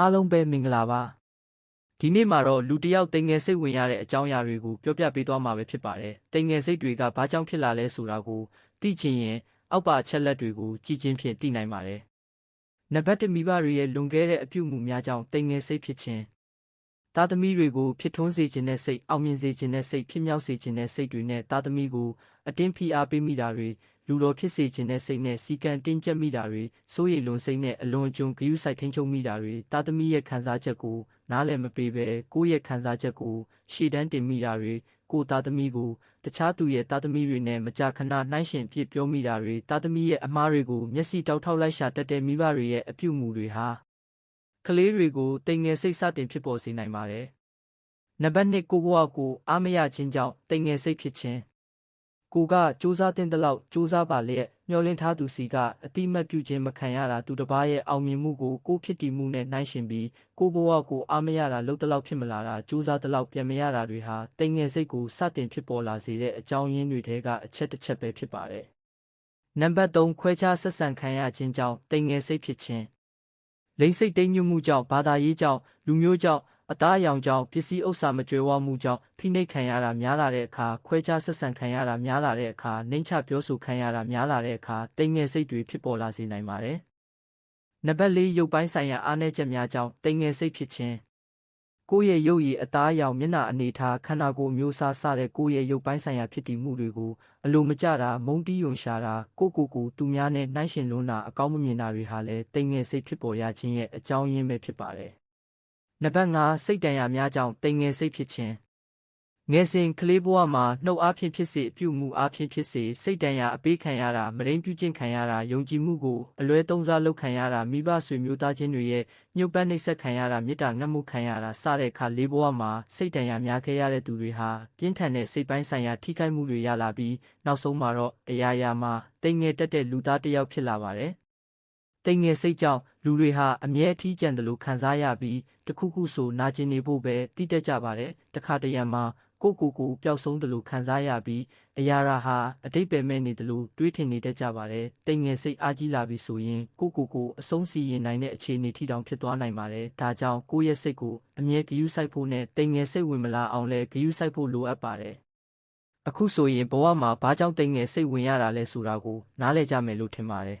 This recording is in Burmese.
အားလုံးပဲမင်္ဂလာပါဒီနေ့မှာတော့လူတစ်ယောက်တိမ်ငယ်စိတ်ဝင်ရတဲ့အကြောင်းအရာတွေကိုပြောပြပေးသွားမှာပဲဖြစ်ပါတယ်တိမ်ငယ်စိတ်တွေကဘာကြောင့်ဖြစ်လာလဲဆိုတာကိုသိချင်ရင်အောက်ပါအချက်လက်တွေကိုကြည့်ချင်းဖြင့်သိနိုင်ပါတယ်နံပါတ်1မိဘတွေရဲ့လွန်ခဲ့တဲ့အပြုအမူများကြောင့်တိမ်ငယ်စိတ်ဖြစ်ခြင်းသားသမီးတွေကိုဖြစ်ထွန်းစေခြင်းနဲ့စိတ်အောင်မြင်စေခြင်းနဲ့စိတ်ဖြစ်မြောက်စေခြင်းနဲ့စိတ်တွေနဲ့သားသမီးကိုအတင်းဖိအားပေးမိတာတွေ လူတော်ဖြစ်စေခြင်းနဲ့စိတ်နဲ့စီကံတင်းကျပ်မိတာတွေစိုးရိမ်လွန်စိတ်နဲ့အလွန်အကျွံဂရုစိုက်ထိန်ချုပ်မိတာတွေသားသမီးရဲ့ခံစားချက်ကိုနားလည်မပေးဘဲကိုယ့်ရဲ့ခံစားချက်ကိုရှေ့တန်းတင်မိတာတွေကိုယ်သားသမီးကိုတခြားသူရဲ့သားသမီးတွေနဲ့မကြာခဏနှိုင်းယှဉ်ဖြစ်ပြောမိတာတွေသားသမီးရဲ့အမားတွေကိုမျက်စိတောက်ထောက်လိုက်ရှာတတ်တဲ့မိဘတွေရဲ့အပြုအမူတွေဟာကလေးတွေကိုတိမ်ငယ်စိတ်စတင်ဖြစ်ပေါ်စေနိုင်ပါတယ်နံပါတ်1ကိုဘဝကိုအားမရခြင်းကြောင့်တိမ်ငယ်စိတ်ဖြစ်ခြင်း ကိုကစူးစမ်းတဲ့လောက်စူးစမ်းပါလျက်မျောလင့်ထားသူစီကအတိမတ်ပြုခြင်းမခံရတာသူတစ်ပါးရဲ့အောင်မြင်မှုကိုကိုဖြစ်တည်မှုနဲ့နှိုင်းယှဉ်ပြီးကိုဘဝကိုအားမရတာလုံးတလောက်ဖြစ်မလာတာစူးစမ်းတလောက်ပြန်မရတာတွေဟာတိမ်ငယ်စိတ်ကိုစတင်ဖြစ်ပေါ်လာစေတဲ့အကြောင်းရင်းတွေထဲကအချက်တစ်ချက်ပဲဖြစ်ပါတယ်နံပါတ်3ခွဲခြားဆက်ဆံခံရခြင်းကြောင့်တိမ်ငယ်စိတ်ဖြစ်ခြင်းလိင်စိတ်တိမ်ညွတ်မှုကြောင့်ဘာသာရေးကြောင့်လူမျိုးကြောင့် အသားအရောင်ကြောင့်ပစ္စည်းဥစ္စာမကြွယ်ဝမှုကြောင့်ဖိနှိပ်ခံရတာများလာတဲ့အခါခွဲခြားဆက်ဆံခံရတာများလာတဲ့အခါနှိမ့်ချပြောဆိုခံရတာများလာတဲ့အခါတိမ်ငယ်စိတ်တွေဖြစ်ပေါ်လာစေနိုင်ပါတယ်။နံပါတ်၄ရုပ်ပိုင်းဆိုင်ရာအားနည်းချက်များကြောင့်တိမ်ငယ်စိတ်ဖြစ်ခြင်းကိုယ့်ရဲ့ရုပ်ရည်အသားအရောင်မျက်နှာအနေထားခန္ဓာကိုယ်မျိုးစားစတဲ့ကိုယ့်ရဲ့ရုပ်ပိုင်းဆိုင်ရာဖြစ်တည်မှုတွေကိုအလိုမကျတာမုန်းတီးယုံရှာတာကိုကိုကိုသူများနဲ့နှိုင်းယှဉ်လွန်းတာအကောင်းမမြင်တာတွေဟာလည်းတိမ်ငယ်စိတ်ဖြစ်ပေါ်ရခြင်းရဲ့အကြောင်းရင်းပဲဖြစ်ပါတယ်။ နံပါတ်5စိတ်တန်ရာများကြောင့်တိမ်ငယ်စိတ်ဖြစ်ခြင်းငယ်စဉ်ကလေးဘဝမှာနှုတ်အားဖြင့်ဖြစ်စေအပြုမှုအားဖြင့်ဖြစ်စေစိတ်တန်ရာအပေးခံရတာမရင်းပြုခြင်းခံရတာယုံကြည်မှုကိုအလွဲသုံးစားလုပ်ခံရတာမိဘဆွေမျိုးသားချင်းတွေရဲ့ညှို့ပန်းနှိပ်စက်ခံရတာမေတ္တာငတ်မှုခံရတာစတဲ့အခါလေးဘဝမှာစိတ်တန်ရာများခဲ့ရတဲ့သူတွေဟာပြင်းထန်တဲ့စိတ်ပိုင်းဆိုင်ရာထိခိုက်မှုတွေရလာပြီးနောက်ဆုံးမှာတော့အရာရာမှာတိမ်ငယ်တက်တဲ့လူသားတစ်ယောက်ဖြစ်လာပါတယ် တိမ်ငယ်စိတ်ကြောင့်လူတွေဟာအမြဲအထီးကျန်တယ်လို့ခံစားရပြီးတခုခုဆိုနာကျင်နေဖို့ပဲတိတက်ကြပါတယ်တခါတရံမှာကိုကိုကိုပျောက်ဆုံးတယ်လို့ခံစားရပြီးအရာရာဟာအတိတ်ပဲမဲ့နေတယ်လို့တွေးထင်နေတတ်ကြပါတယ်တိမ်ငယ်စိတ်အားကြီးလာပြီဆိုရင်ကိုကိုကိုအဆုံးစီရင်နိုင်တဲ့အခြေအနေထိတောင်ဖြစ်သွားနိုင်ပါတယ်ဒါကြောင့်ကိုယ့်ရဲ့စိတ်ကိုအမြဲဂရုစိုက်ဖို့နဲ့တိမ်ငယ်စိတ်ဝင်မလာအောင်လဲဂရုစိုက်ဖို့လိုအပ်ပါတယ်အခုဆိုရင်ဘဝမှာဘာကြောင့်တိမ်ငယ်စိတ်ဝင်ရတာလဲဆိုတာကိုနားလည်ကြမယ်လို့ထင်ပါတယ်